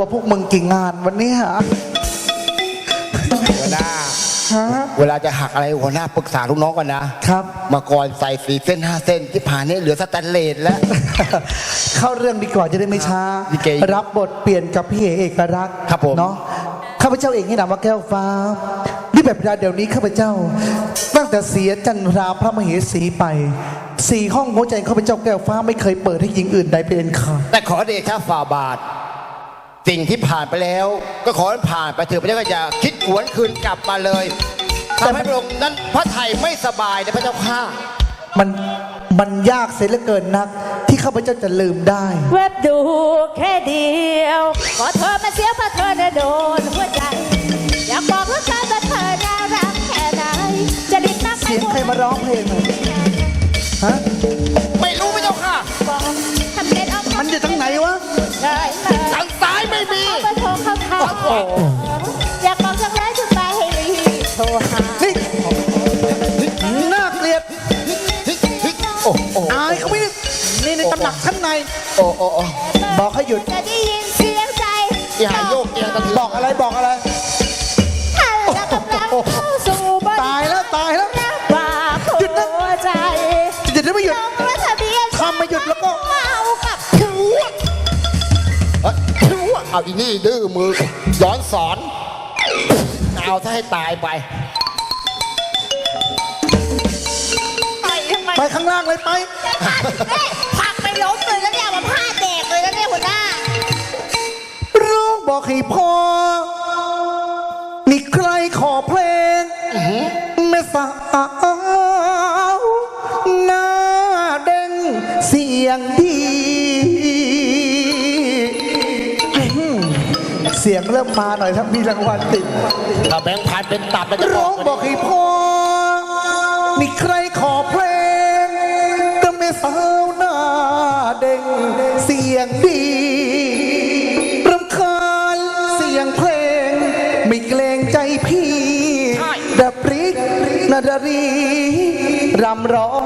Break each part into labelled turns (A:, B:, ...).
A: ว่าพวกมึงกี่งานวันนี้ฮะ
B: หัวหน้า
A: ฮะ
B: เวลาจะหักอะไรหัวหน้าปรึกษาลูกน้องก่อนนะครับ มาก่อนใส่สีเส้นห้าเส้นที่ผ่านนี่เหลือสแตนเลสแล้ว
A: เข้าเรื่องดีกว่าจะได้ไม่ช้า
B: ลิเก
A: รับบทเปลี่ยนกับพี่เอกเอกรักษ์
B: ครับผม
A: เนาะข้าพเจ้าเองให้นามว่าแก้วฟ้านี่แบบเวลาเดี๋ยวนี้ข้าพเจ้า ตั้งแต่เสียจันทราพระมเหสีไปสี่ห้องหัวใจข้าพเจ้าแก้วฟ้าไม่เคยเปิดให้หญิงอื่นใดเป็นขาด
B: แต่ขอเดชะฝ่าบาท สิ่งที่ผ่านไปแล้ว ก็ขอให้ผ่านไปเถอะพระเจ้าก็อย่าคิดหวนคืนกลับมาเลยทำให้พระองค์นั้นพระไทยไม่สบายนะพระเจ้าข้า
A: มันมันยากเสียเหลือเกินนัก ที่ข้าพเจ้าจะลืมได้
C: เว็บดูแค่เดียว ขอเธอมาเสียเพราะเธอน่ะโดนหัวใจ อยากบอกทุกคนว่าเธอน่ารักแค่ไหนจะรีบนัก
A: เสียงใครมาร้องเพลงหน่อยฮะ
B: ไม่รู้พระเจ้าค่ะ
C: เข้าทางอยากบอกจังเลยถึงไปให้รีบโทรหา
A: นี่น่าเกลียด
B: โอ้โอ้
A: อายเขาไม่ได้นี่ในตำหนักชั้นใน
B: โอ้โอ้โอ้
A: บอกให้หยุด
C: จะได้ยิน นี่
A: ดื้
C: อ
A: มื
B: อย้อนสอน เอาถ้าให้ตายไป
C: ไปทำไม
A: ไปข้างล่างเลยไป
C: ผลักไปล้มเลยแล้วเนี่ยมาพาดแดกเลยแล้วเนี่ยหัวหน้า
A: ร้องบอกให้พอ สียงเริ่มมาหน่อยถ้ามีรางวัลติด
B: ถ้าแบงค์พันเป็นตับแล้วจะบ
A: ร้
B: อ
A: อกงบอกให้พอนี่ใครขอเพลงก็ไม่สาวหน้าเด้งเสียงดีรำคาญเสียงเพลง ไม่เกรงใจพี่ดับริกนาดารีรำร้อง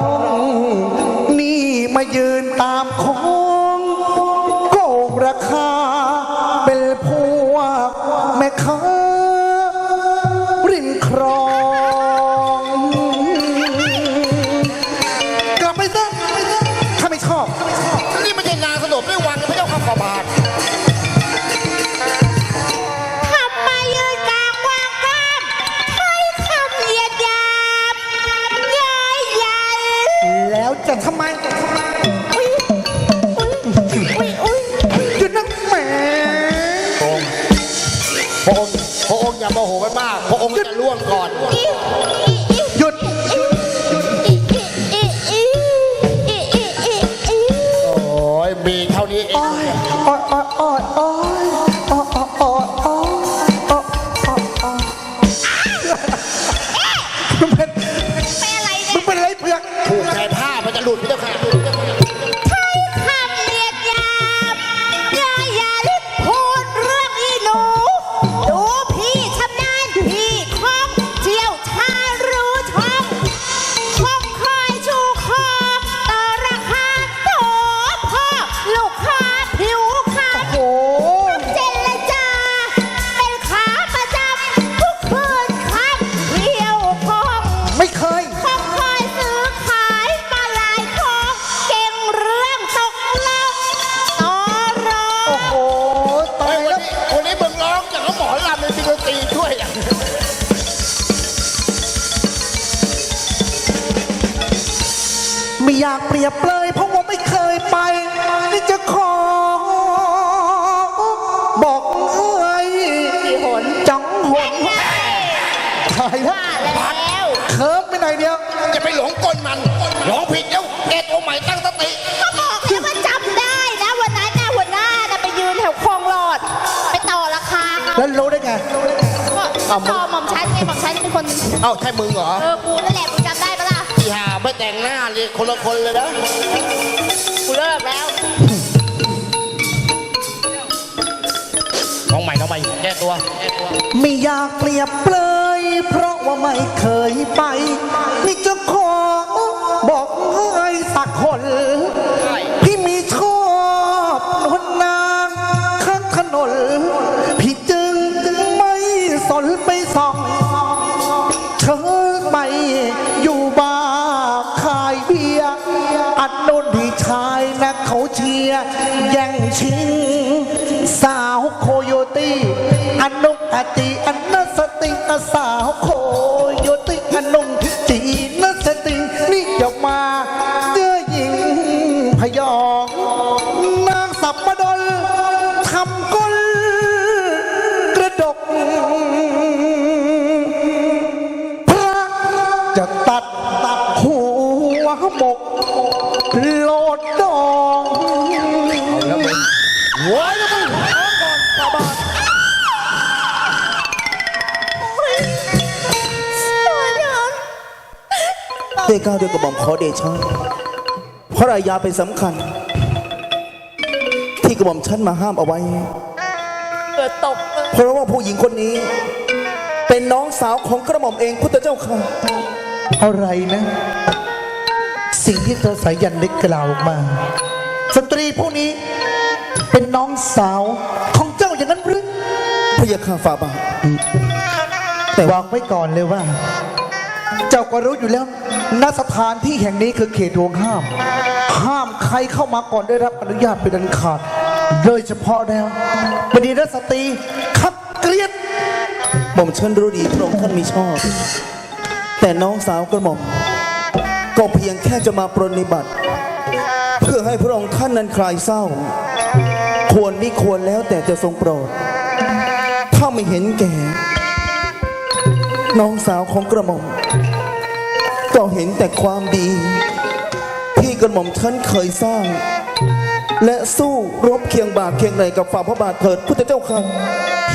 B: ทำ
C: ไมอุ้ยอุ้ยอุ้ยอุ้ย
A: หยุดนะแหม
B: พระองค์พระองค์อย่าโมโหกันมาก พระองค์จะล่วงก่อน
A: ก็
C: ต่อ
A: หม่
C: อมฉันไงหม่อมฉันเป็นคน
B: เอ้าใช่มึงเหรอ
C: เออกูนั่นแหละมึงจำได้ปะล่ะ
B: ที่หาไม่แต่งหน้าเลยคนละคนเลยนะ
C: กูเลิกแล้ว
B: น้องใหม่น้องใหม่แก้ตัวแก้ตัว
A: ไม่อยากเปรียบเลย เพราะว่าไม่เคยไป นี่จะขอบอกเอ้ยสักคน
B: ใช่
A: โลดดอง
B: แล้วมึง
A: ไว้แล้วมึงพร้อมก่อนฟาบาท
D: ได้ก้าวด้วยกระหม่อมขอเดชะเพราะรายาเป็นสำคัญ ที่กระหม่อมฉันมาห้ามเอาไว้
C: เกิดตกเลย
D: เพราะว่าผู้หญิงคนนี้ เป็นน้องสาวของกระหม่อมเองพุทธเจ้าค่ะ
A: อะไรนะ สิ่งที่เธอสายันได้กล่าวออกมา สตรีผู้นี้เป็นน้องสาวของเจ้าอย่างนั้นหรือ
D: พระยาค่ะฝ่าบาท
A: แต่วางไว้ก่อนเลยว่า เจ้าก็รู้อยู่แล้วณสถานที่แห่งนี้คือเขตห่วงห้าม ห้ามใครเข้ามาก่อนได้รับอนุญาตเป็นอันขาด โดยเฉพาะแล้วบดีรัสตรีขับเกลียด
D: หม่อมฉันรู้ดีพระองค์ท่านมีชอบ แต่น้องสาวกระหม่อม ก็เพียงแค่จะมาปรนนิบัติ เพื่อให้พระองค์ท่านนั้นคลายเศร้า ควรไม่ควรแล้วแต่จะทรงโปรด ถ้าไม่เห็นแก่ น้องสาวของกระหม่อม ก็เห็นแต่ความดี ที่กระหม่อมฉันเคยสร้าง และสู้รบเคียงบ่าเคียงไหลกับฝ่าพระบาทเถิดพุทธเจ้าค่ะ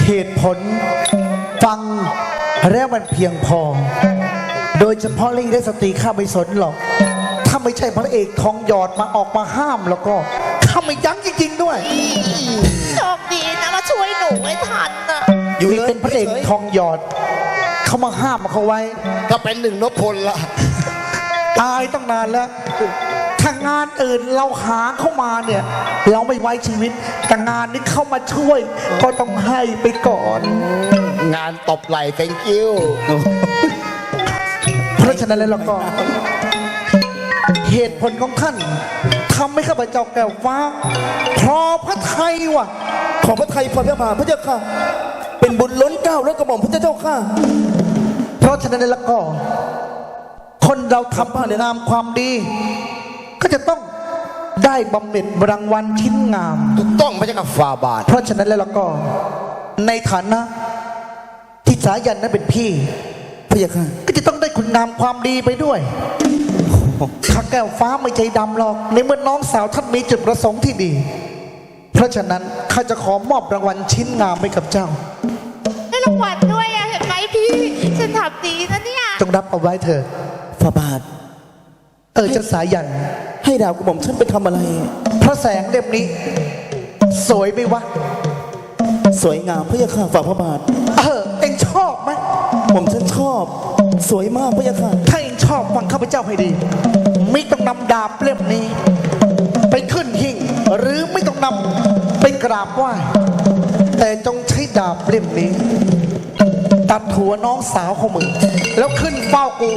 A: เหตุผลฟังแล้วมันเพียงพอ โดยเฉพาะเรื่องได้สตรีข้าไม่สนหรอก ถ้าไม่ใช่พระเอกทองหยอดมาออกมาห้ามแล้วก็ข้าไม่ยั้งจริงๆด้วย
C: โชคดีนะมาช่วยหนูไม่ทันน่ะ
D: อยู่
A: นี่
D: เลย
A: เป็นพระเอกทองหยอด เขามาห้ามเขาไว้
B: ถ้าเป็นหนึ่งนพพลละ
A: ตายตั้งนานแล้วถ้างานอื่นเราหาเข้ามาเนี่ย เราไม่ไว้ชีวิต แต่งานนี้เข้ามาช่วย ก็ต้องให้ไปก่อน
B: งานตบไหล่ thank you
A: เพราะ ฉะนั้นแล้วเราก็ เหตุผลของท่านทำให้ข้าพเจ้าแก้วฟ้าพอพระไทยว่ะ
D: ขอพระไทยพระพิพาพระเจ้าค่ะ เป็นบุญล้นเกล้าและกระหม่อมพระเจ้าค่ะ
A: เพราะฉะนั้นแล้วก็ คนเราทำคุณงามความดี ก็จะต้องได้บำเหน็จรางวัลชิ้นงาม
B: ถูกต้องพระเจ้ากับฝ่าบาท
A: เพราะฉะนั้นแล้วเราก็ ในฐานะที่สายันนั้นเป็นพี่
D: พระเจ้าค่ะ
A: ก็จะต้องได้คุณงามความดีไปด้วยข้าแก้วฟ้าไม่ใจดำหรอก ในเมื่อน้องสาวท่านมีจุดประสงค์ที่ดี เพราะฉะนั้นข้าจะขอมอบรางวัลชิ้นงามให้กับเจ้า
C: ได้รางวัลด้วยอะเห็นไหมพี่ ฉันทำดีนะเนี่ย
A: จงรับเอาไว้เถิด
D: ฝ่าบาท
A: เออเจ้าสายัน
D: ให้ดาวกระหม่อมฉันไปทำอะไร
A: พระแสงเล่มนี้ สวยไหมวะ
D: สวยงามพระเจ้าค่ะฝ่าพระบาท
A: เออเอ็งชอบไหม่
D: อมฉันชอบ สวยมากพระยาค่ะ
A: ถ้าเองชอบฟังข้าพเจ้าให้ดี ไม่ต้องนำดาบเล่มนี้ ไปขึ้นหิ่งหรือไม่ต้องนำไปกราบไหว้แต่จงใช้ดาบเล่มนี้ ตัดหัวน้องสาวของมึงแล้วขึ้นเฝ้ากู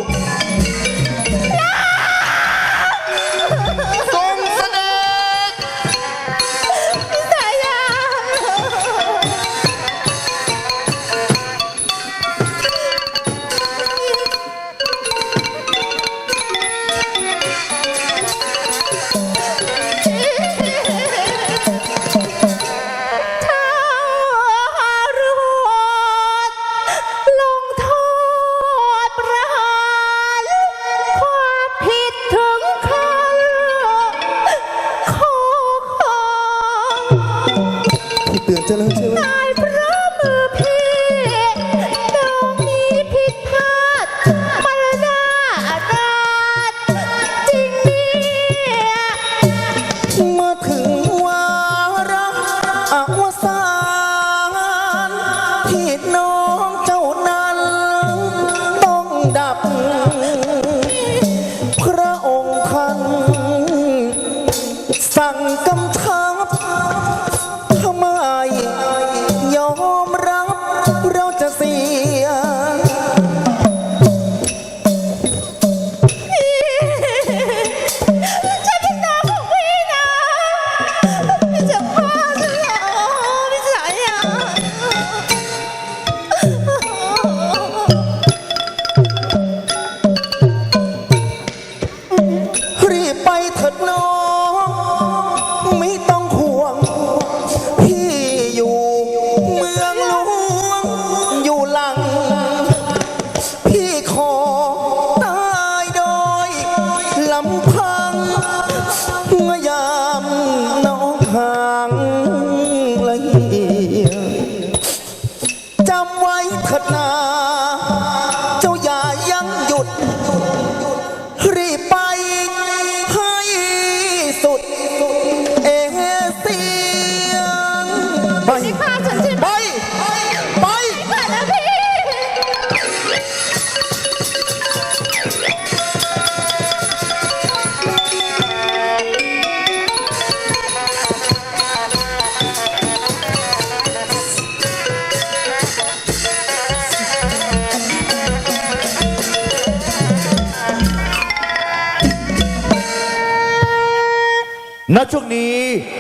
C: ณ
D: ช่วง
E: นี้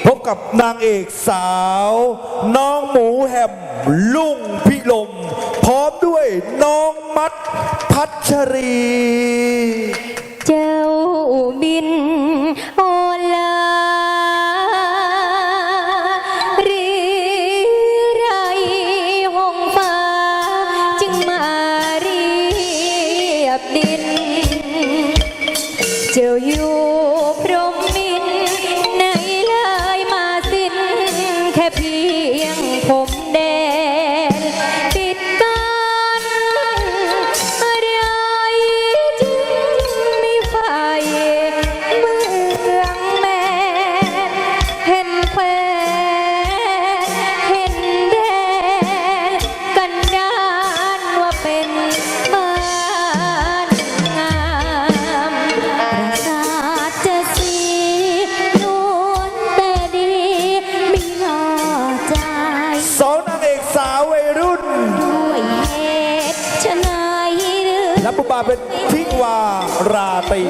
E: พบกับนางเอกสาว น้องหมูแฮมลุงพิลม พร้อมด้วยน้องมัดพัชรี
C: เจ้าบินโอ เป็นทิวา
E: ราตี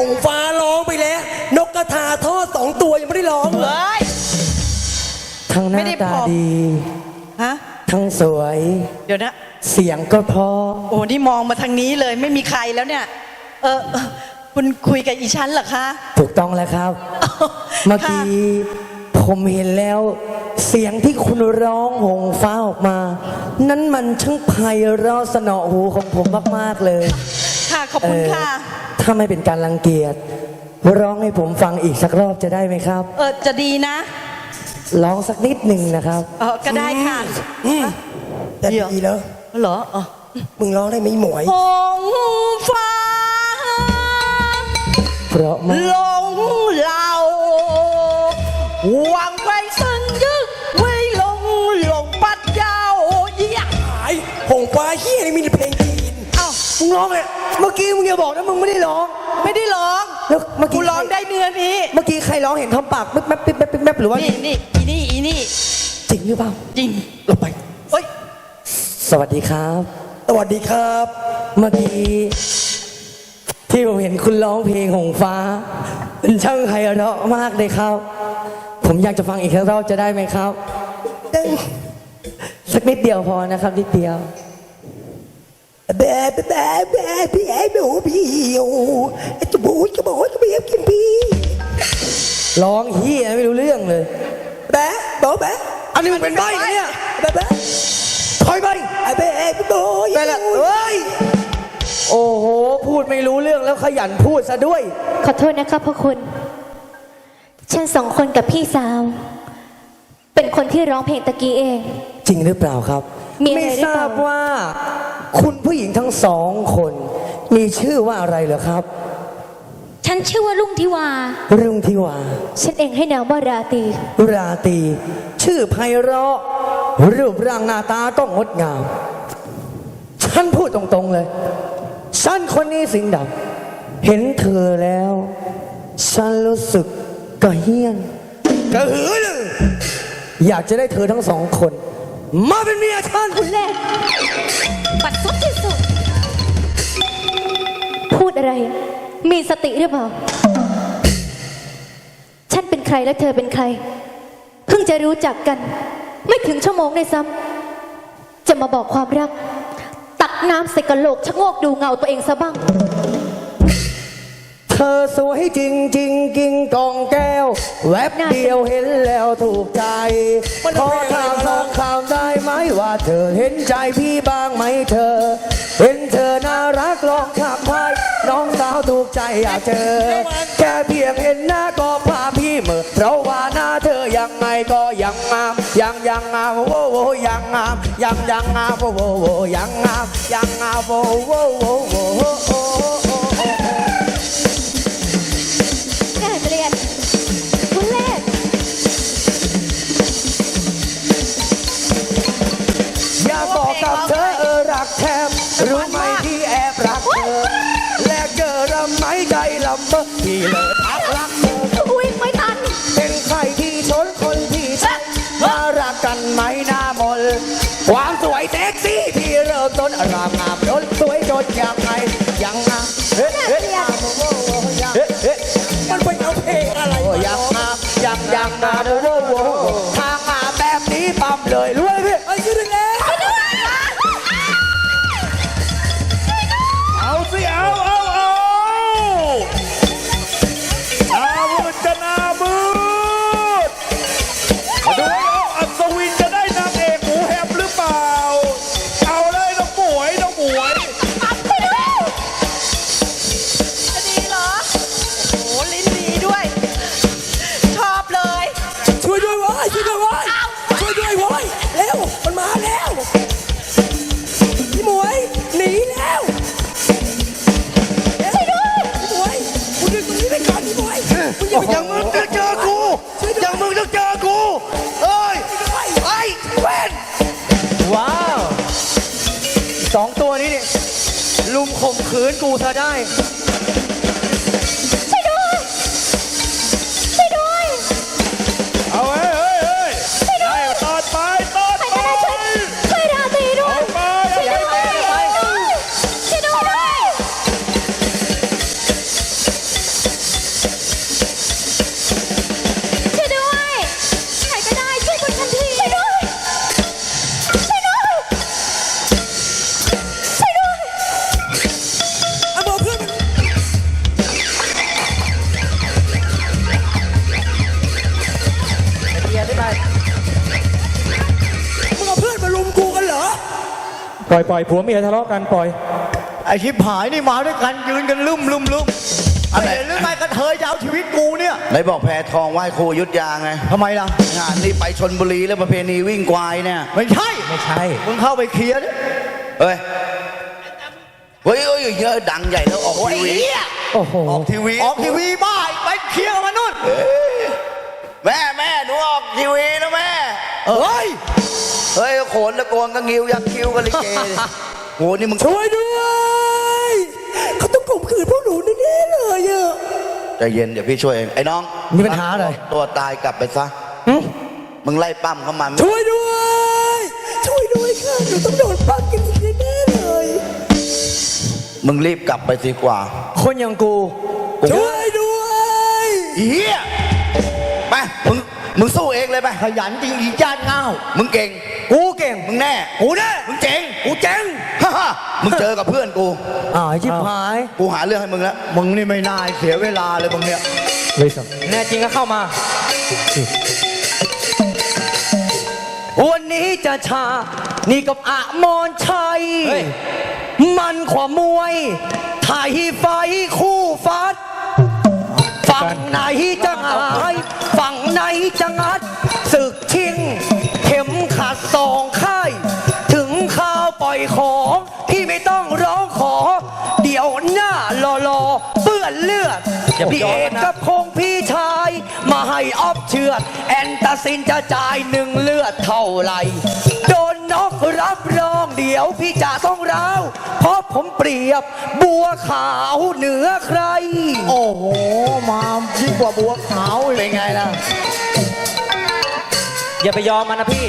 E: ส่ง
C: ฟ้าร้องไปแล้ว นกกระ
F: ทาทอดสองตัวยังไม่ได้ร้องเลย
D: ทั้งหน้าตาดี
G: ฮะ
D: ทั้งสวย
G: เดี๋ยวนะ
D: เสียงก็พอ
G: โอ้นี่มองมาทางนี้เลยไม่มีใครแล้วเนี่ยเออคุณคุยกับอีชั้นเหรอคะ
D: ถูกต้องแล้วครับ เมื่อกี้ผมเห็นแล้ว เสียงที่คุณร้องหงฟ้าออกมา นั้นมันช่างไพเราะสนอหูของผมมาก ๆ เลย
G: ค่ะขอบคุณค่ะ
F: ถ้าไม่เป็นการรังเกียจร้องให้ผมฟังอีกสักรอบจะได้ไหมครับ
G: เออจะดีนะ
F: ร้องสักนิดหนึ่งนะครับ
G: เออก็ได้ค่ะ
F: อืแต่ดีแล้ว
G: เหรออ๋อ
F: มึงร้องได้ไหมหมวย
G: หงฟ้า
F: เพราะมาก
G: หลงเหล่าวางไว้ซึ่งยึกไว้หลงหลงปัดเจ้าเยี่ย
F: หายหงฟ้าเฮียนี่มีเพลงดีน
G: เอ้า
F: มึงร้องเลย เมื่อกี้มึงอย่าบอกนะมึงไม่ได้ร้อง
G: ไม่ได้ร้อง
F: แล้วเมื่อกี้
G: กูร้องได้เนื้อนี้
F: เมื่อกี้ใครร้องเห็นทำปากปิ๊บแป๊บปิ๊บแป๊บปิ๊บแป๊บหรือว่า
G: นี่นี่อีนี่อีนี่
F: จริงหรือเปล่า
G: จริง
F: ลงไป
G: เฮ้ย
F: สวัสดีครับ
H: สวัสดีครับ
F: เมื่อกี้ที่ผมเห็นคุณร้องเพลงหงฟ้าเป็นช่างไพเราะมากเลยครับ ผมอยากจะฟังอีกสักรอบจะได้ไหมครับ สักนิดเดียวพอนะครับนิดเดียว
H: แบ๊ะแบ๊ะแบ๊ะพี่ไอ้หนูพี่โอ้ไอ้จมูกจมูกจมูกกินพี่
F: ร้องเฮียไม่รู้เรื่องเลย
H: แบ๊ะบอกแบ๊ะ
F: อันนี้มันเป็นใบเนี่ย
H: แบ๊ะแบ๊ะ
F: ถอยไป
H: ไอ้แบ๊ะโอ้ย
F: ไปละเฮ้ยโอ้โห พูดไม่รู้เรื่องแล้วขยันพูดซะด้วย
I: ขอโทษนะคะพ่อคุณ ฉันสองคนกับพี่สาว เป็นคนที่ร้องเพลงตะกี้เอง
F: จริงหรือเปล่าครับ
I: มีอะไร
F: ไม่
I: หรือ
F: ท
I: เป
F: รา
I: ล่า
F: บว่า คุณผู้หญิงทั้งสองคน มีชื่อว่าอะไรเหรอครับ
I: ฉันชื่อว่าลุงทิวา
F: รุ่งทิวา
I: ฉันเองให้นามว่าราตรี
F: ราตรีชื่อไพเราะ รูปร่างหน้าตาก็งดงาม ฉันพูดตรงๆเลย ฉันคนนี้สิงห์ดำเห็นเธอแล้ว ฉันรู้สึกกระเฮี้ยน กระหือรืออยากจะได้เธอทั้งสองคน มาเป็นเมียฉัน
I: คุณแรกปัดซุดที่สุด พูดอะไร มีสติหรือเปล่า ฉันเป็นใครและเธอเป็นใคร เพิ่งจะรู้จักกัน ไม่ถึงชั่วโมงในซ้ำจะมาบอกความรัก ตักน้ำใส่กระโหลกชะโงกดูเงาตัวเองซะบ้าง
F: ธอสวยจริงจริงกิงกองแก้ว แวบเดียวเห็นแล้วถูกใจขอถามสองคำได้ไหมว่าเธอเห็นใจพี่บ้างไหมเธอ เห็นเธอน่ารักลองขับพายน้องสาวถูกใจอยากเจอ แค่เพียงเห็นหน้าก็พาพี่เมื่อเพราะว่าหน้าเธอยังไงก็ยังงามยังยังงามโว้โวยังงามยังยังงามโว้โวยังงามยังงามโว้โวโวโว
I: รู้
F: ไหมที่แอบรักเธอ และเจอรำไม้ใจลำเบอที่เลย
H: ลุ
F: มข่มขืนกูซะได้
E: อาเพื่
H: อนมาลุมกูกันเหรอ
E: ปล่อยปล่อยผัวเมียทะเลาะกันปล่อย
B: ไอ้
J: ไอชิบหายนี่มาด้วยกันยืนกันลุ่มลุ่มลุ่ม
D: อะไร
J: เห็นหรือไงกระเทยจะเอาชีวิตกูเนี่ย
D: ไหนบอกแพทองไหว้ครูอยุทธยาไง
J: ทำไมล่ะ
D: งานนี้ไปชนบุรีแล้วประเพณีวิ่งควายเนี่ย
J: ไม่ใช่
H: ไม่ใช่
J: มึงเข้าไปเคลียร์ดิ
D: เฮ้ยเฮ้ยเฮ้ยเยอะดังใหญ่แล้วออกทีวี
H: โอ้โห
D: ออกทีวี
J: ออกทีวีบ้าไปเคลียร์กับมันนู่น
D: แม่แม่หนูออกทีวีนะแม่
J: เอ้ย
D: เฮ้ยโขนตะโกนก็งิวยักษ์คิ้วกันลิเกโหนี่มึง
H: ช่วยด้วยเขาต้องข่มขืนพวกหนูแน่ๆเลยอะ
D: ใจเย็นเดี๋ยวพี่ช่วยเองไอ้น้อง
J: มีปัญหาอะไร
D: ตัวตายกลับไปซะมึงไล่ปั้มเข้ามา
H: ช่วยด้วย ช่วยด้วยค่ะหนูต้องโดนปั้มกันอีกแน่ๆเลย
D: มึงรีบกลับไปสิกว่า
F: คนอย่างกู
H: ช่วยด้วย
D: อีเหี้ยไปมึง มึงสู้เองเลยไป
J: ขยันจริงอีจานเงา
D: มึงเก่ง
F: กูเก่ง
D: มึงแน่
F: กูแน่
D: มึงเจ๋ง
F: กูเจ๋ง
D: ฮ่าฮ่ามึงเจอกับเพื่อนกู
F: อ่าวไอ้ชิบหาย
D: กูหาเรื่องให้มึงแล้ว
J: มึงนี่ไม่น่าเสียเวลาเลยมึงเนี่ย
F: แน่จริงก็เข้ามา วันนี้จะชา นี่กับอมรชัยมันขวามวยไทยไฟคู่ฟัด ฝั่งไหนจะหงาย ฝั่งไหนจะงัดศึกชิง เข็มขัดสองค่าย ถึงข้าวปล่อยของที่ไม่ต้องร้องขอ เดี๋ยวหน้ารอรอๆเปื้อนเลือดพี่เอกกับคงพี่ชาย มาให้ออฟเชือดแอนตาซินจะจ่ายหนึ่งเลือดเท่าไหร่โดนน็อกรับรองเดี๋ยวพี่จะต้องร้าวเพราะผมเปรียบบัวขาวเหนือใคร
J: โอ้โห มายิ่งกว่าบัวขาวอีก
D: เป็นไงล่ะ
F: อย่าไปยอมมันนะพี่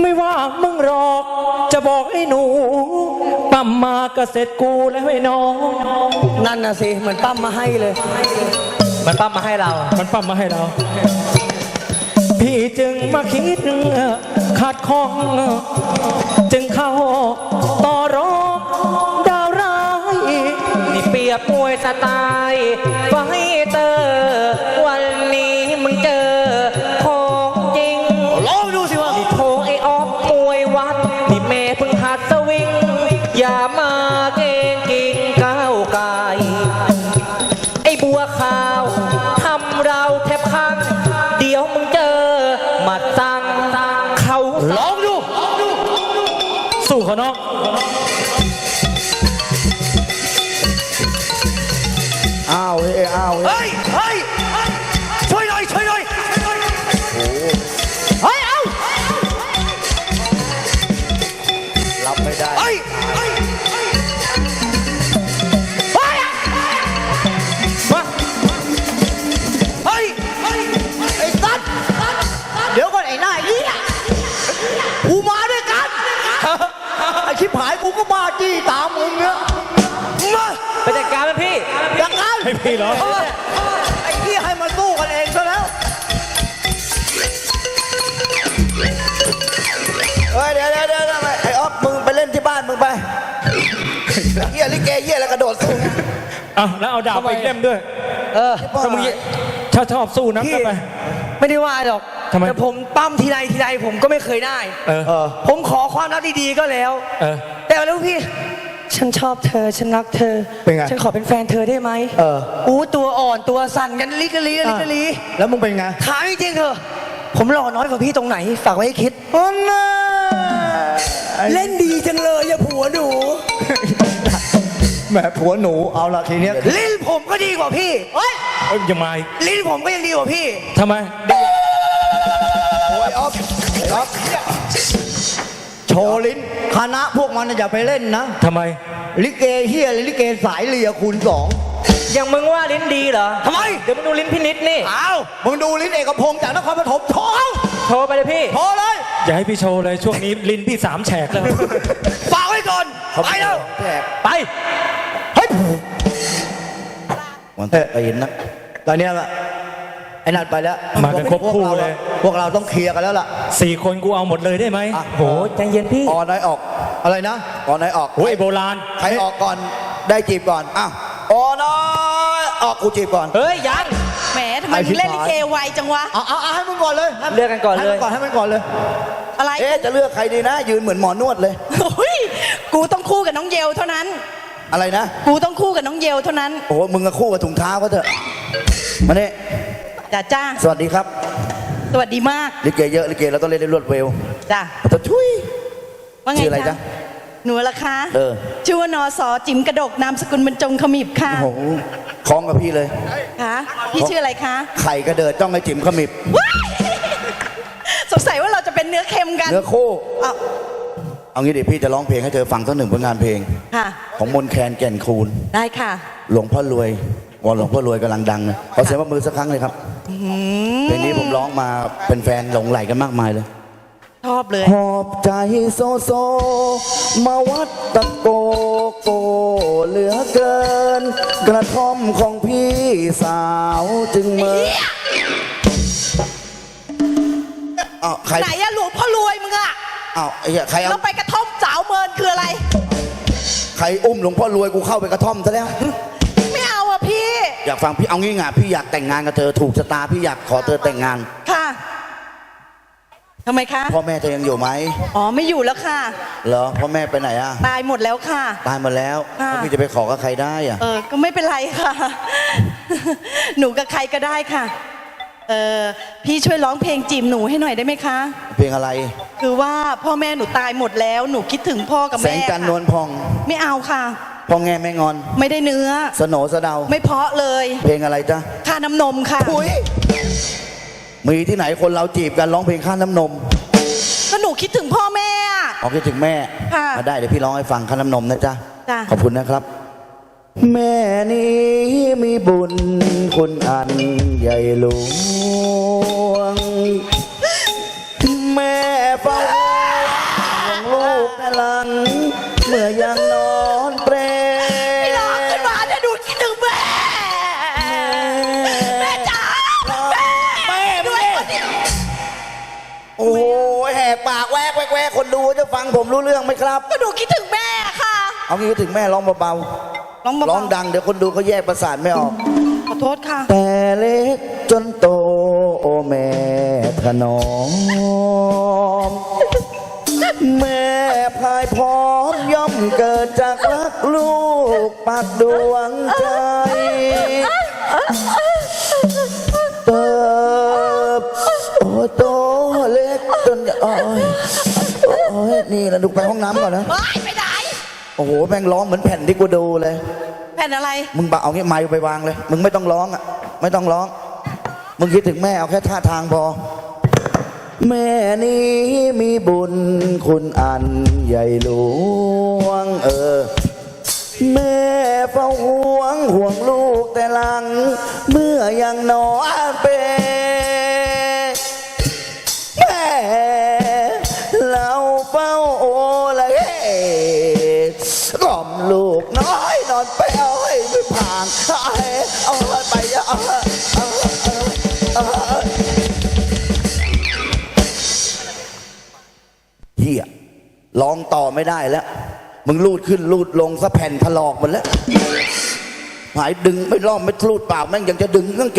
H: ไม่ว่ามึงหรอก จะบอกไอ้หนู ปั๊มมาก็เสร็จกูแล้วไอ้น้อง
F: นั่นน่ะสิเหมือนปั้มมาให้เลย มันปั้มมาให้เรา
H: มันปั๊มมาให้เรา พี่จึงมาคิดขัดข้อง จึงเข้าต่อรองดาวร้ายนี่เปรียบมวยสไตล์ไฟเตอร์ ไม่ได้เฮ้
J: ยเฮ้ย
F: เฮ้ย
D: มา
F: เฮ้ย
J: ไอ้สัตว์เดี๋ยวก่อนไอ้หน้าเหี้ยกูมาด้วยกันไอ้ชิบหายกูก็มาจี้ตามมึงเนี่ย
F: มา
H: ไปจัดการมันพี่
J: อย่างนั้น
H: ให้พี่เหรอ
D: เหี้ยลิเกเหี้ยแล้วกระโดดสู้ไง
H: อะแล้วเอาดาบไปอีกเล่มด้วย
F: เออ
H: ถ้ามึงชอบชอบสู้นะ
F: พี่
H: ก็ไป
F: ไม่ได้ว่าหรอก
H: ทำไม
F: แต่ผมปั้มทีไรทีไรผมก็ไม่เคยได้
H: เออ
F: ผมขอความรักดีๆก็แล้ว
H: เออ
F: แต่แล้วพี่ ฉันชอบเธอ ฉันรักเธอ
J: เป็นไง
F: ฉันขอเป็นแฟนเธอได้ไหม
J: เออ
F: อู้ตัวอ่อนตัวสั่นกันลิกะลีลิกะลี
J: แล้วมึงเป็นไง
F: ถามจริงๆเถอะ ผมหล่อน้อยกว่าพี่ตรงไหน ฝากไว้ให้คิด
J: โอ้น่า
F: เล่นดีจังเลยอย่าผัวหนู
J: แหมผัวหนูเอาละทีเนี้ย
F: ลิ้นผมก็ดีกว่าพี่เฮ้ย
H: เอ้ยยังมาอีก
F: ลิ้นผมก็ยังดีกว่าพี่
H: ทำไม
J: โอ้ยออฟไอ้ออฟโชว์ลิ้นคณะพวกมันน่ะอย่าไปเล่นนะ
H: ทำไม
J: ลิเกเฮียลิเกสายเลียคูณสอง
H: ยังมึงว่าลิ้นดีเหรอ
F: ทำไม
H: เดี๋ยวมึงดูลิ้นพินิษนี่
F: อ้าว
J: มึงดูลิ้นเอกพงษ์จากนครปฐมโชว์เอา
H: โชว์ไปเลยพี่
J: โชว์เลย
H: อย่าให้พี่โชว์เลยช่วงนี้ลิ้นพี่สามแฉกแล้ว
F: ฝากไว้ก่อนไปแล้ว
H: ไป
J: เฮ้ย
D: วันต่อไปเห็นนะ
J: ตอนเนี้ยละไอ้นัดไปแล้ว
H: มากันครบคู่เลย
J: พวกเราต้องเคลียร์กันแล้วล่ะ
H: สี่คนกูเอาหมดเลยได้ไหม
J: อะ
H: โหใจเย็นพี่
D: ออนไหนออก
J: อะไรนะ
D: ออนไหนออก
H: โอ้ยโบราณ
D: ใครออกก่อนได้จีบก่อนอ้าวออนน้อยออกกูจีบก่อน
H: เฮ้ยยัง
G: แหมทำไมมึงเล่นลิเกไวจังวะ
J: เอาเอาเอาให้มึงก่อนเลยให้
F: เลือกกันก่อนเลย
J: ให้มันก่อนให้มันก่อนเลย
G: อะไร
D: เอ๊ะจะเลือกใครดีนะ ยืนเหมือนหมอนวดเลย
G: โอ้ยกูต้องคู่กับน้องเยลเท่านั้น
D: อะไรนะ
G: กูต้องคู่กับน้องเยลเท่านั้น
D: โอ้โหมึงก็คู่กับถุงเท้าก็เถอะ มาเนี่ย
G: จ้าจ้า
D: สวัสดีครับ
G: สวัสดีมาก
D: ลิเกเยอะ ลิเกเราต้องเล่นได้รวดเร็ว
G: จ้า
D: แต่ทุย
G: ว่าไง
D: ชื่ออะไรจ๊ะ
G: หนูละคะ
D: เออ
G: ชื่อว่านอสอจิ๋มกระดกนามสกุลบรรจงขมิบค่ะ
D: โอ้โหคล้องกับพี่เลย
G: คะพี่ชื่ออะไรคะ
D: ไข่กระเดิดจ้องไอ้จิ๋มขมิบ
G: ว้ายสงสัยว่าเราจะเป็นเนื้อเค็มกัน
D: เนื้อคู่
G: อ้าว
D: เอางี้เดี๋ยวพี่จะร้องเพลงให้เธอฟังสักหนึ่งผลงานเพลง
G: ค่ะ
D: ของมนแคนแก่นคูณ
G: ได้ค่ะ
D: หลวงพ่อรวยวอนหลวงพ่อรวยกำลังดังนะขอเสียงปรบมือสักครั้งเลยครับเพลงนี้ผมร้องมาเป็นแฟนหลงไหลกันมากมายเลย
G: ชอบเลย
D: หอบใจโซโซ มาวัดตะโกโกเหลือเกิน กระท่อมของพี่สาวจึงเมื่ออ้าวใคร
G: ไหนอะหลวงพ่อรวยมึง อะ
D: อ้าวไอ้เหี้ยใครเอา
G: แล้วไปกระท่อมสาวเมินคืออะไร
D: ใครอุ้มหลวงพ่อรวยกูเข้าไปกระท่อมซะแล้ว
G: ไม่เอาอะพี่
D: อยากฟังพี่เอางี้ไงพี่อยากแต่งงานกับเธอถูกชะตาพี่อยากขอเธอแต่งงาน
G: ค่ะทำไมคะ
D: พ่อแม่เธอยังอยู่ไหม
G: อ๋อไม่อยู่แล้วค่ะ
D: เหรอพ่อแม่ไปไหนอะ
G: ตายหมดแล้วค่ะ
D: ตายหมดแล้ว
G: ค่ะ
D: แล้วพี่จะไปขอกับใครได้อะ
G: เออก็ไม่เป็นไรค่ะ หนูกับใครก็ได้ค่ะ เออพี่ช่วยร้องเพลงจีบหนูให้หน่อยได้ไหมคะ
D: เพลงอะไร
G: คือว่าพ่อแม่หนูตายหมดแล้วหนูคิดถึงพ่อกับ
D: แส
G: แม่
D: งจันทร์นวล
G: ค่ะ
D: พอง
G: ไม่เอาค่ะ
D: พ่อแง่แม่งอน
G: ไม่ได้เนื้อ
D: สโหนสะเดา
G: ไม่เพราะเลย
D: เพลงอะไรจ๊ะ
G: ค่าน้ำนมค่ะ
D: อุ้ยมีที่ไหนคนเราจีบกันร้องเพลงข้าน้ำนม
G: ก็หนูคิดถึงพ่อแม่อะ
D: เอาคิดถึงแม่
G: ค่ะ
D: อะได้เดี๋ยวพี่ร้องให้ฟังข้าน้ำนมนะจ๊ะ
G: จ้ะ
D: ขอบคุณนะครับ แม่นี้มีบุญคุณอันใหญ่หลวง แม่เฝ้าห่วงลูกแต่ลัง เมื่อยังนอนเปร
G: ไม่ร้องขึ้นมาเนี่ยหนูคิดถึงแม่ แม่จ๋าแม่ด้วยคนเดียว
D: โอ้โหแหกปากแวกแวกแวกคนดูจะฟังผมรู้เรื่องไหมครับ
G: ก็หนูคิดถึงแม่ค่ะ
D: เอางี้ก็ถึงแม่ร้องเบา
G: ร้อง
D: ๆ
G: เบาๆ
D: ร้องดังเดี๋ยวคนดูเขาแยกประสาทไม่ออก
G: ขอโทษค่ะ
D: แต่เล็กจนโตโอแม่ถนอม แม่พายพร้อมย่อมเกิดจากรักลูกปักดวงใจ เติบโอ้โตเล็กจนโอ้ยโอ้ยนี่แหละดูไปห้องน้ำก่อนนะ
G: ไปไปไหน
D: โอ้โหแม่งร้องเหมือนแผ่นที่กูดูเลย
G: แผ่นอะไร
D: มึงบะเอางี้ไม้ไปวางเลย มึงไม่ต้องร้องอะ ไม่ต้องร้อง มึงคิดถึงแม่เอาแค่ท่าทางพอ แม่นี้มีบุญคุณอันใหญ่หลวงเออ แม่เฝ้าห่วงห่วงลูกแต่หลัง เมื่อยังนอนเป็น อนไปเอาให้ไม่ผ่านเอาให้เอาไปเอาเอาเอาเฮียร้องต่อไม่ได้แล้ว มึงลูดขึ้นลูดลงซะแผ่นถลอกหมดแล้วหายดึงไม่รอบไม่ลูดเปล่าแม่งยังจะดึงกางเกง